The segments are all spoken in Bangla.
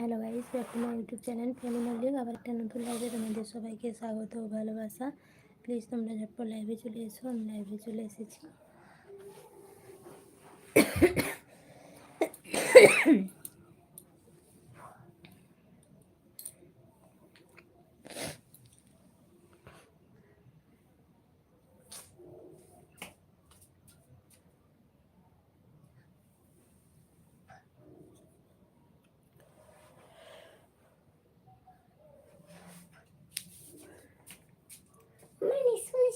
Hello guys my YouTube channel family league আবার একটা নতুন লাইভে তোমাদের সবাইকে স্বাগত ও ভালোবাসা। প্লিজ তোমরা ঝটপট লাইভে চলে এসো, আমি লাইভে চলে এসেছি।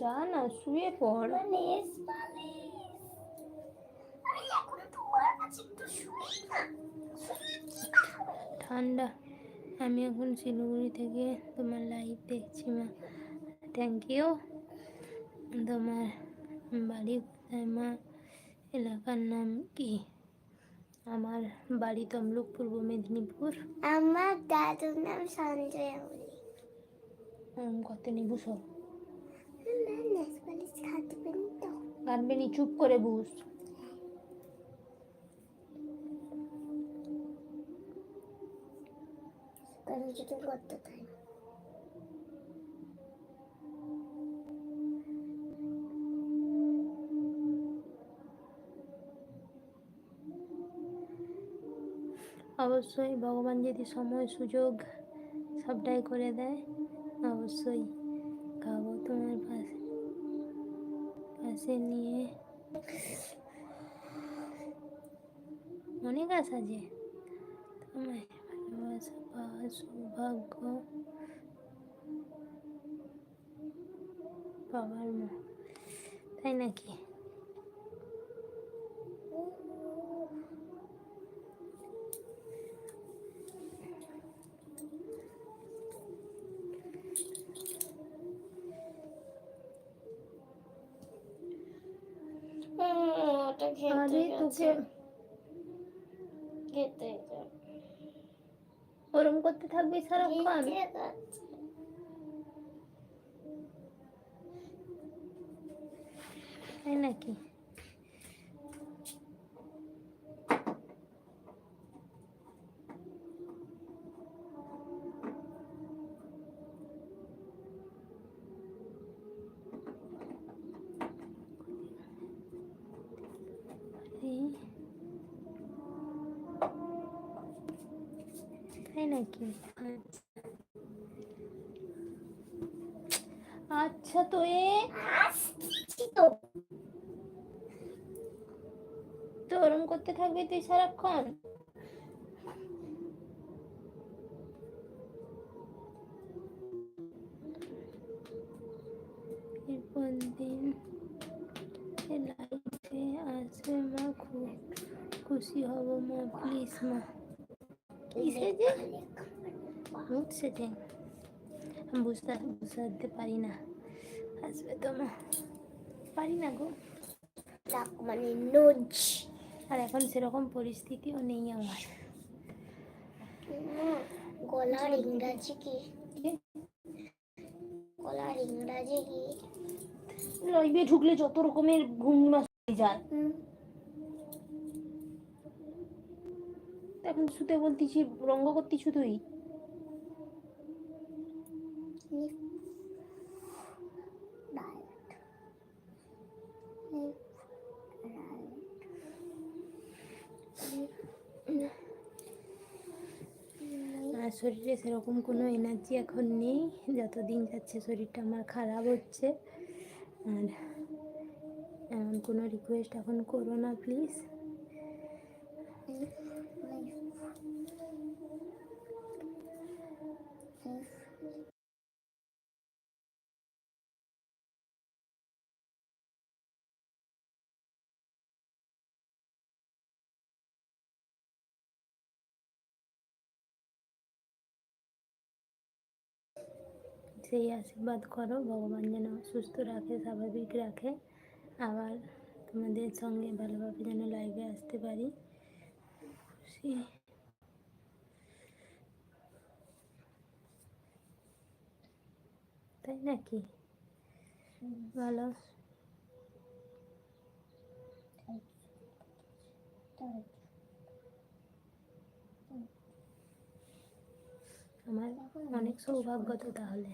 যা না শুয়ে পড়। মালিশ মালিশ আমি এখন তোমার কাছে একটু শুই না। শুয়ে কি খাব? ঠান্ডা। আমি এখন শিলিগুড়ি থেকে তোমার লাইভ দেখছি মা। থ্যাংক ইউ তোমার বাড়ি কোথায় মা? এলাকার নাম কি? আমার বাড়ি তমলুক পূর্ব মেদিনীপুর। আমার দাদুর নাম সঞ্জয় আমলি উম, কত নিবু সব মালিশ মালিশ খাটবেন তো। গানবে নি চুপ করে বুঝ করতে পারি অবশ্যই ভগবান যদি সময় সুযোগ সবটাই করে দেয়। অবশ্যই খাব তোমার পাশে পাশে নিয়ে অনেক আশা যে তোমায় ভালোবাসা পাওয়ার সৌভাগ্য পাওয়ার তাই নাকি ওটা খেতে আরে গেছে তোকে খেতে গেছে ওরম করতে থাকবি সারাক্ষণ খেতে গেছে তাই নাকি এই। তাই নাকি? আচ্ছা তো এ তো। ওরম করতে থাকবি তুই সারাক্ষণ? এরপর দিন লাইফে আসবে মা খুব খুশি হব মা প্লিজ মা। কিসে যে? উঠছে যে আমি বুঝতে বুঝতে পারি না। আসবে তো মা। পারি না গো। নাক মানে নোজ। আর এখন সেরকম পরিস্থিতিও নেই আমার। গলার ইংরাজি কি? কি? গলার ইংরাজি কি? লাইভে ঢুকলে যত রকমের ঘুমা যায়। এখন শুতে বলতেছি রঙ্গ করতেছি তুই? নি- ডায়েট। আর শরীরে সেরকম কোনো এনার্জি এখন নেই যত দিন যাচ্ছে শরীরটা আমার খারাপ হচ্ছে আর এমন কোনো রিকোয়েস্ট এখন করো না প্লিজ সেই আশীর্বাদ করো, ভগবান যেন সুস্থ রাখে, স্বাভাবিক রাখে। আবার তোমাদের সঙ্গে ভালোভাবে যেন লাইভে আসতে পারি। তাই নাকি? ভালো। আমার অনেক সৌভাগ্য তো তাহলে।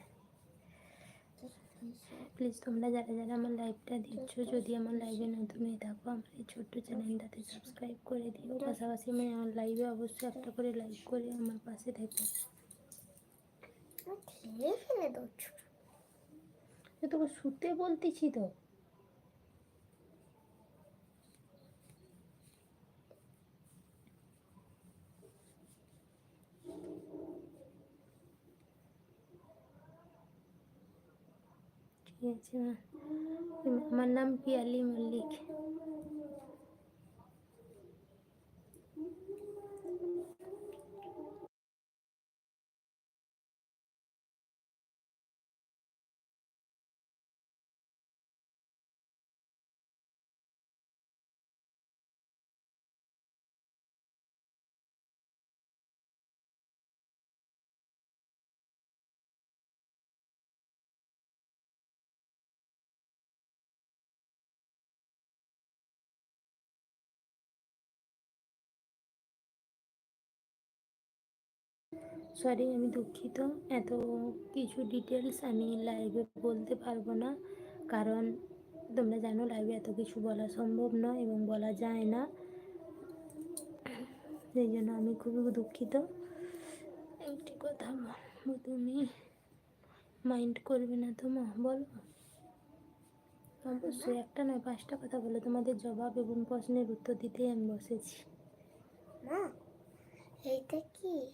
প্লিজ তোমরা যারা যারা আমার লাইভটা দিচ্ছ যদি আমার লাইভে নতুন হয়ে থাকো আমার এই ছোট্ট চ্যানেলটাতে সাবস্ক্রাইব করে দিও। পাশাপাশি আমি আমার লাইভে অবশ্যই একটা করে লাইক করে আমার পাশে থেকো। তো তোকে শুতে বলতেছি তো। ঠিক আছে মা আমার সরি আমি দুঃখিত। এত কিছু ডিটেলস আমি লাইভে বলতে পারব না। কারণ তোমরা জানো লাইভে এত কিছু বলা সম্ভব নয় এবং বলা যায় না। সেই জন্য আমি খুবই দুঃখিত। একটি কথা বলব তুমি। মাইন্ড করবে না তো মা বলো। অবশ্যই একটা নয়, পাঁচটা কথা বলো। তোমাদের জবাব এবং প্রশ্নের উত্তর দিতেই আমি বসেছি। মা, এইটা কি?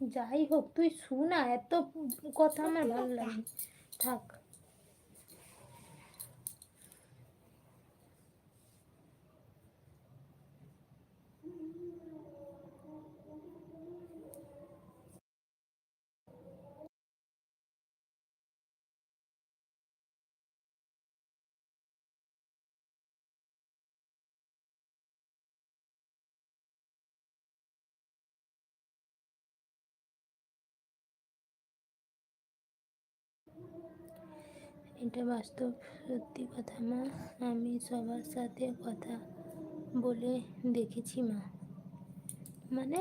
যাই হোক তুই শোনা এত কথা আমার ভালো লাগে থাক। এটা বাস্তব সত্যি কথা মা আমি সবার সাথে কথা বলে দেখেছি মা। মানে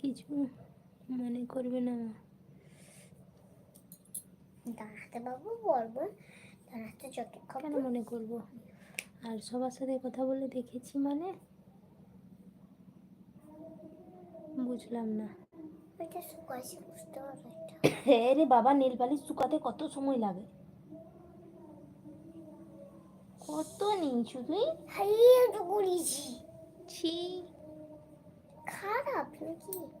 কিছু মনে করবে না মা। দাঁড়াতে বাবু বলব কেন মনে করব? আর সবার সাথে কথা বলে দেখেছি মানে? বুঝলাম না। ওইটা শুকাইছে বুঝতে পারো এটা রে বাবা নীল পালিশ শুকাতে কত সময় লাগে? কত নিয়েছো তুই হারিয়ে তো করেছি ছি খারাপ নাকি মানে মাছটা একটা এ দেবো তো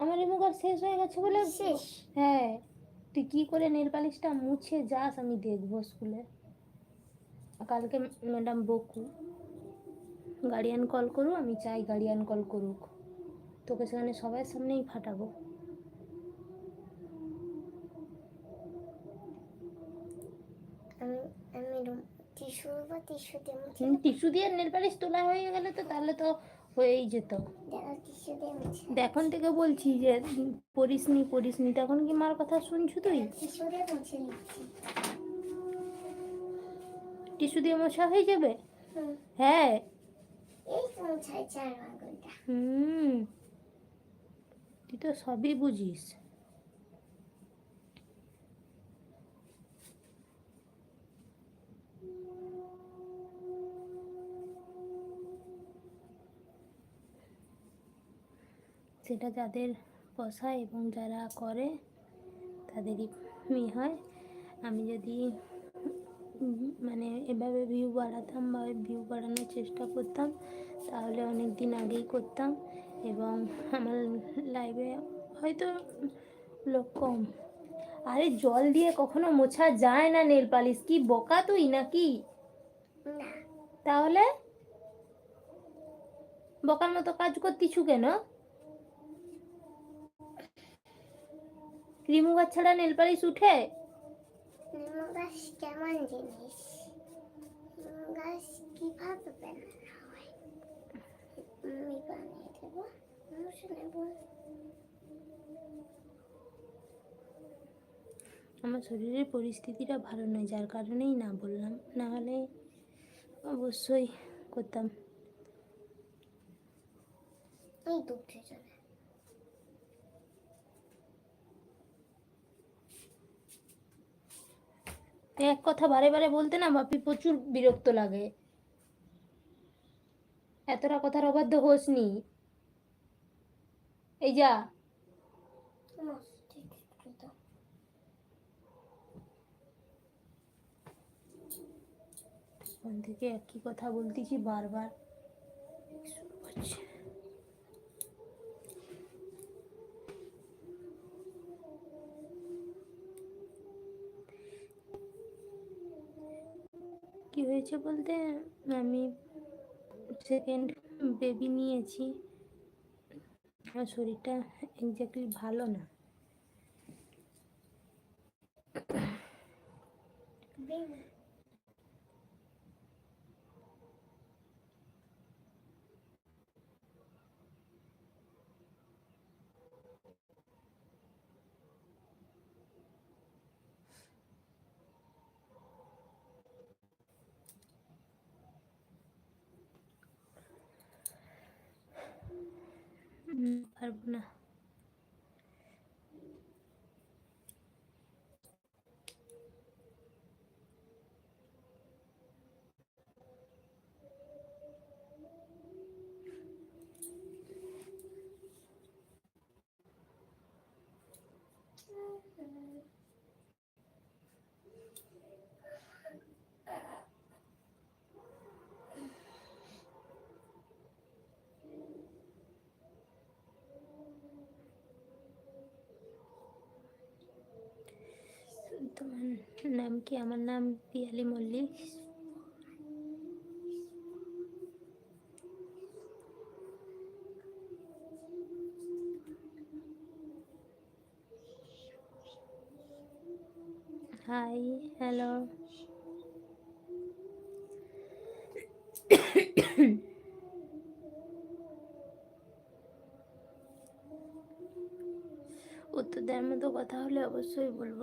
আমার রিমুভার শেষ হয়ে গেছে বলে শেষ? হ্যাঁ। তুই কি করে নেল পালিশটা মুছে যাস আমি দেখব স্কুলে কালকে ম্যাডাম বকু গার্ডিয়ান কল করু আমি চাই গার্ডিয়ান কল করুক। তোকে সেখানে সবার সামনেই ফাটাবো। টিস্যু দিয়ে নেল পালিশ তোলা হয়ে গেলে তো তাহলে তো হয়েই যেত। এখন থেকে বলছি যে পরিসনি পড়িসনি, তখন কি মার কথা শুনছো তুই? টিস্যু দিয়ে মশা হয়ে যাবে? হ্যাঁ। তুই তো সবই বুঝিস। সেটা যাদের পোষায় এবং যারা করে তাদেরই মেয়ে হয়। আমি যদি মানে এভাবে ভিউ বাড়াতাম বা ভিউ বাড়ানোর চেষ্টা করতাম তাহলে অনেক দিন আগেই করতাম এবং আমার লাইভে হয়তো লোক কম। আরে জল দিয়ে কখনো মোছা যায় না নেল পালিশ কি বোকা তুই নাকি? তাহলে? বোকার মতো কাজ করতিছু কেন? রিমুভার ছাড়া নেল পালিশ উঠে গাছ কেমন জিনিস? গাছ কীভাবে বানানো হয়? আমি বানিয়ে দেবো। আমি শুনে বল। আমার শরীরের পরিস্থিতিটা ভালো নয় যার কারণেই না বললাম। না হলে অবশ্যই করতাম। এই দুধে এক কথা বারে বারে বলতে না বাপি প্রচুর বিরক্ত লাগে। এতটা কথার অবাধ্য হোস নি। এই যা। একটু থেকে একই কথা বলতেছি বারবার। শুরু হচ্ছে কি হয়েছে বলতে? আমি সেকেন্ড বেবি নিয়েছি। আমার শরীরটা এক্স্যাক্টলি ভালো না। বেবি পারব না তোমার নাম কি? আমার নাম পিয়ালি মল্লিক। হাই হ্যালো উত্তর দেওয়ার মতো কথা হলে অবশ্যই বলব।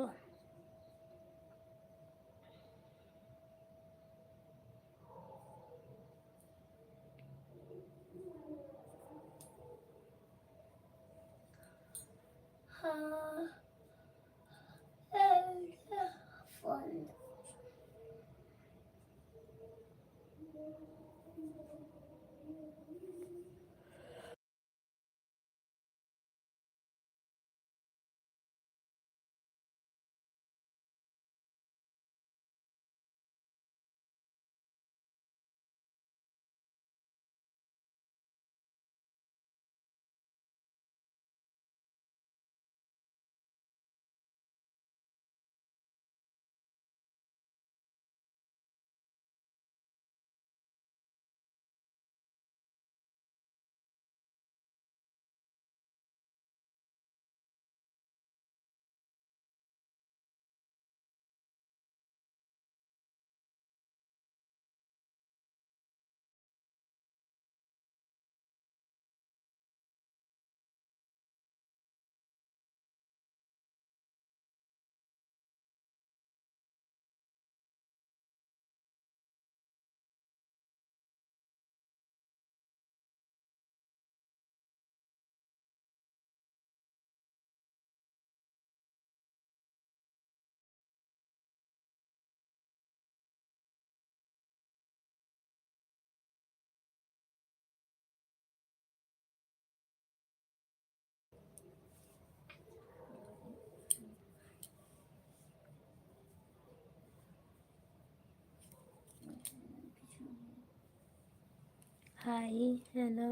Hi hello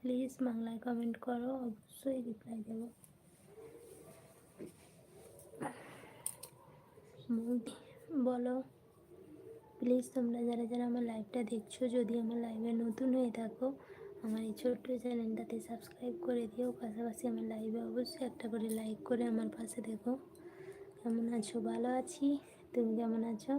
please বাংলায় কমেন্ট করো, অবশ্যই রিপ্লাই দেবো। বলো। প্লিজ তোমরা যারা যারা আমার লাইভটা দেখছ, যদি আমার লাইভে নতুন হয়ে থাকো, আমার এই ছোট্ট চ্যানেলটাতে সাবস্ক্রাইব করে দিও। পাশাপাশি আমার লাইভে অবশ্যই একটা করে লাইক করে আমার পাশে দেখো। কেমন আছো? ভালো আছি? তুমি কেমন আছো?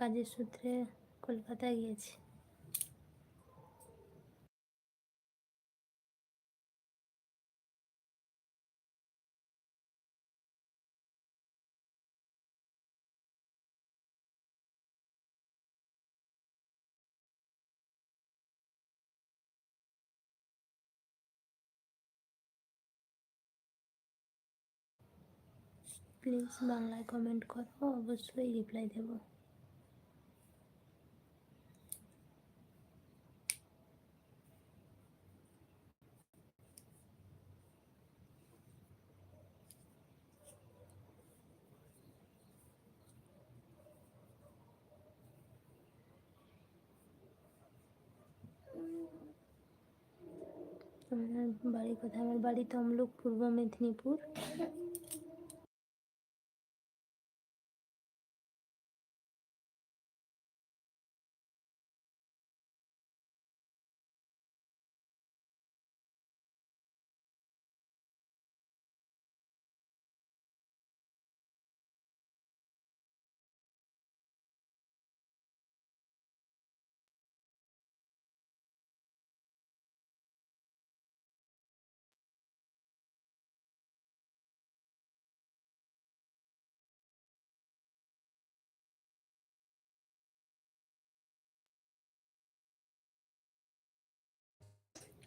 কাজের সূত্রে কলকাতায় গিয়েছি। প্লিজ বাংলায় কমেন্ট করো অবশ্যই রিপ্লাই দেবো। আমার বাড়ি কোথায়? আমার বাড়ি তমলুক পূর্ব মেদিনীপুর।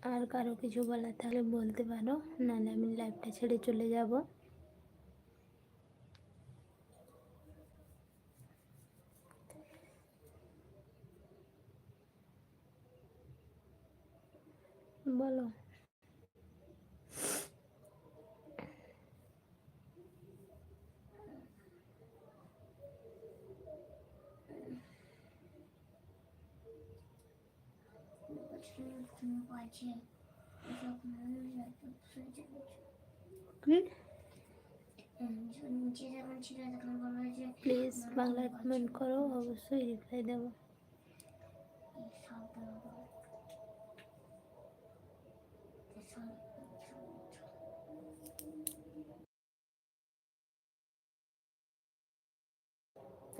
আর কারও কিছু বলার তাহলে বলতে পারো নাহলে আমি লাইভটা ছেড়ে চলে যাব। বলো। বলা যে প্লিজ বাংলায় কমেন্ট করো অবশ্যই রিপ্লাই দেবো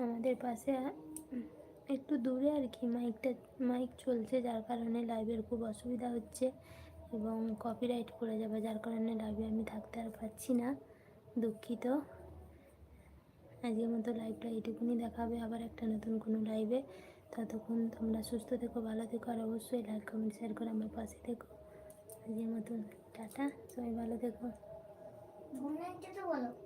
আমাদের পাশে একটু দূরে আর কি মাইকটা মাইক চলছে, যার কারণে লাইভের খুব অসুবিধা হচ্ছে এবং কপিরাইট পড়ে যাবে, যার কারণে লাইভে আমি থাকতে আর পারছি না, দুঃখিত। আজকের মতো লাইভটা এইটুকুনি দেখাবে, আবার একটা নতুন কোনো লাইভে ততক্ষণ তোমরা সুস্থ থেকো, ভালো থেকো, আর অবশ্যই লাইক কমেন্ট শেয়ার করে আমার পাশে থেকো। আজকের মতন, টাটা, সবাই ভালো থেকো। বলো।